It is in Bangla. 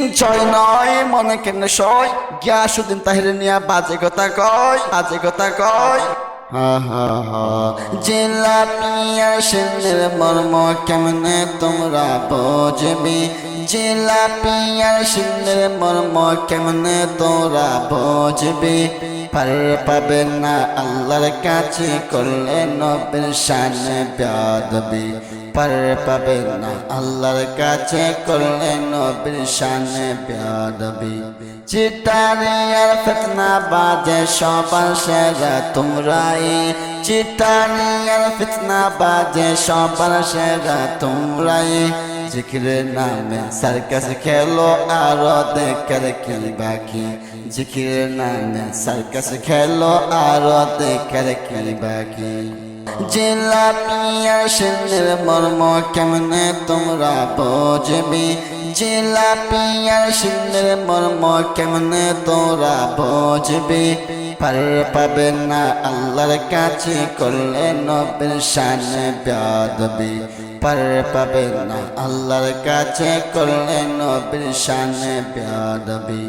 দিন ছয় নয়, মনে কেন সয়? গিয়াসুদ্দিন তাহিরে নিয়া বাজে কথা কয়, বাজে কথা কয়। হা জিলাপিয়া সিন্নের মর্ম কেমনে তোমরা বোঝবি? জিলাপিয়া সিন্নের মর্ম কেমনে তোরা বোঝবি? পার পাবে না। আল্লাহর কাছে করলে নবীর শানে বেয়াদবি। পার পাবে না। আল্লাহর কাছে করলে নবীর শানে বেয়াদবি। চিটারি আর ফিতনা বাজে, সবার সেরা তোমরাই। চিটারি আর ফিতনা বাজে, সবার সেরা তোমরাই। জিকিরের নামে সার্কাস খেলো আরও দেখার কি বাকি? জিকিরের নামে সার্কাস খেলো আরও দেখার কি বাকি? জিলাপিয়া সিন্নের মর্ম কেমনে তোমরা বোঝবি? জিলাপিয়া সিন্নের মর্ম কেমনে তোমরা বোঝবি? পার পাবে না আল্লাহর কাছে করলে নবীর শানে বেয়াদবি পার পাবে না। আল্লাহর কাছে করলেন নবীর শানে বেয়াদবি।